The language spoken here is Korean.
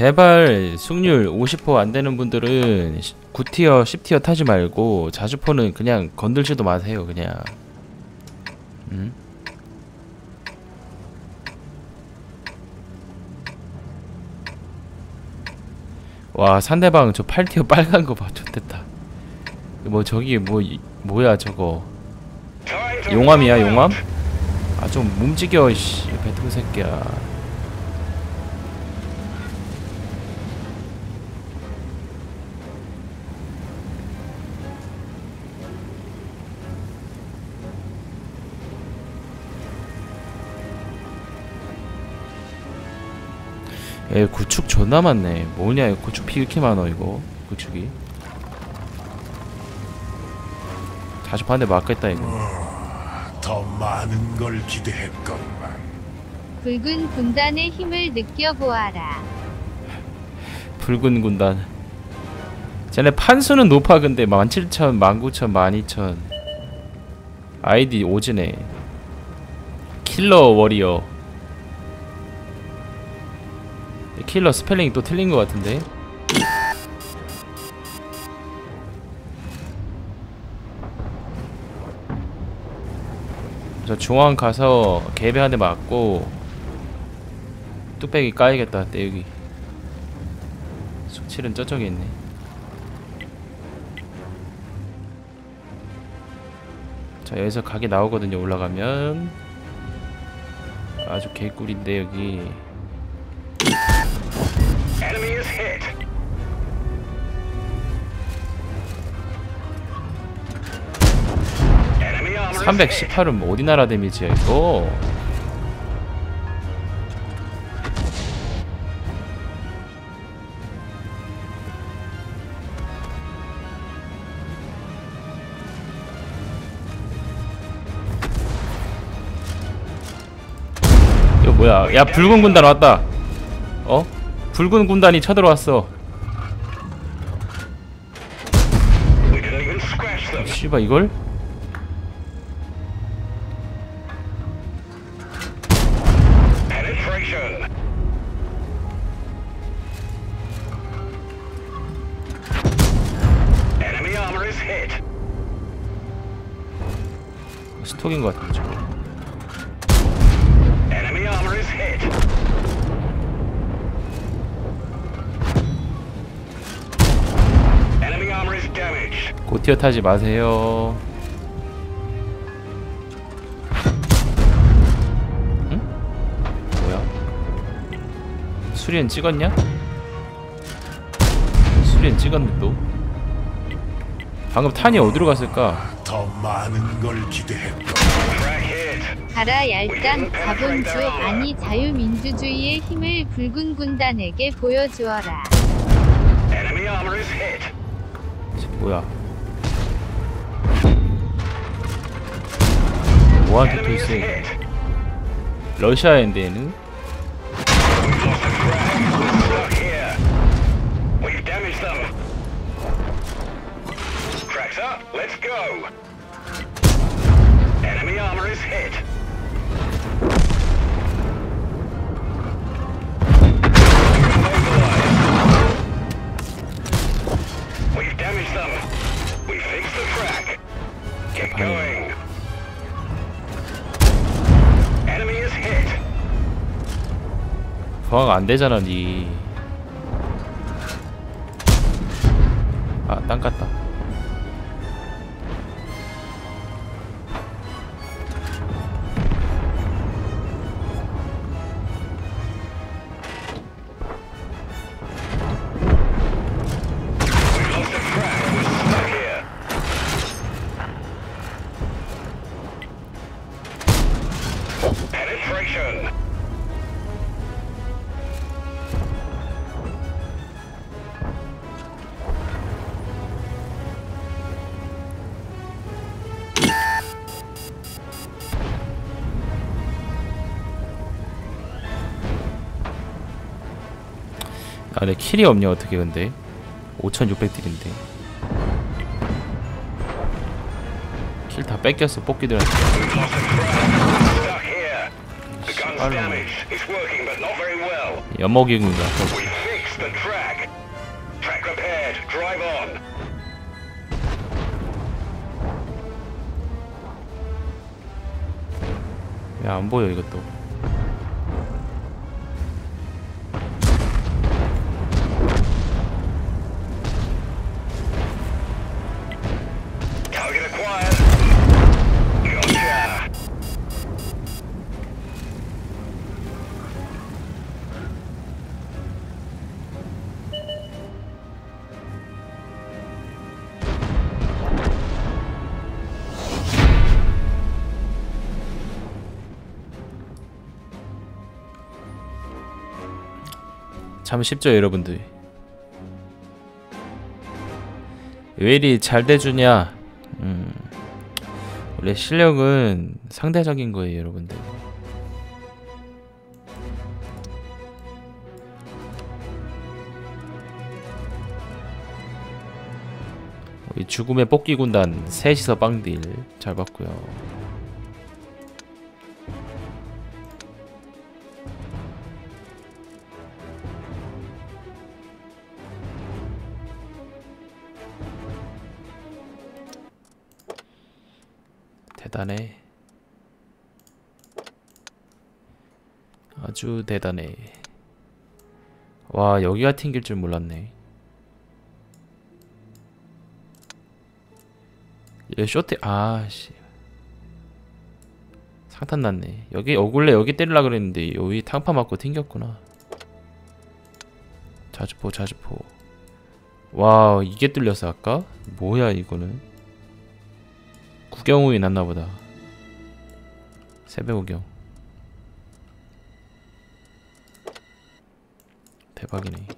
제발 승률 50% 안되는 분들은 9티어 10티어 타지 말고 자주포는 그냥 건들지도 마세요 그냥 음? 와 상대방 저 8티어 빨간 거 봐 좋됐다 뭐 저기 뭐 이- 뭐야 저거 용암이야 용암? 아 좀 움직여 씨 배틀 새끼야 얘 구축 존나 많네. 뭐냐 이거 구축 피 이렇게 많어 이거. 구축이. 다시 반대 맞겠다 이거. 더 많은 걸 기대했건만. 붉은 군단의 힘을 느껴보아라. 붉은 군단. 쟤네 판수는 높아 근데 17,000, 19,000, 12,000 아이디 오지네. 킬러 워리어 킬러 스펠링이 또 틀린 것 같은데. 저 중앙 가서 개배 한 대 맞고 뚝배기 까야겠다 떼우기. 숙칠은 저쪽에 있네. 자 여기서 각이 나오거든요 올라가면. 아주 개꿀인데 여기 Enemy is hit. 318은 뭐 어디 나라 데미지야 이거 이거 뭐야 야 붉은 군단 왔다 어? 붉은 군단이 쳐들어왔어. 씨발 이걸? 스톡인 것 같은데 저거 고티어 타지 마세요 응? 뭐야? 수리엔 찍었냐? 수리엔 찍었네 또 방금 탄이 어디로 갔을까? 더 많은 걸 hit. 가라 얄짱 자본주 아니 자유민주주의의 힘을 붉은 군단에게 보여주어라. 뭐야? 뭐한테 또 Enemy is 있어? hit. 러시아인데 얘는? Stuck here. We've damaged them. Cracks up. Let's go. Enemy armor is hit. We've damaged them. We fixed the crack. Get going. 부하가 안 되잖아 니. 아, 땅 깠다. 아, 내 킬이 없냐 어떻게 근데? 5,600딜인데. 킬 다 뺏겼어 뽑기들한테. We've lost the track. We're stuck here. The gun One's damaged. It's working, but not very well. 연목이군요. We fixed the track. Track repaired. Drive on. 왜안 보여 이것도. 참 쉽죠 여러분들. 왜 이리 잘 돼주냐? 음, 원래 실력은 상대적인 거예요 여러분들. 죽음의 뽑기 군단 셋이서 빵딜 잘 봤고요. 대단해. 아주 대단해. 와 여기가 튕길 줄 몰랐네. 얘 쇼트 아씨 상탄 났네. 여기 어굴레 여기 때리려 그랬는데 여기 탕파 맞고 튕겼구나. 자주포 자주포. 와 이게 뚫렸어 아까? 뭐야 이거는? 구경우이 났나보다. 새벽구경. 대박이네.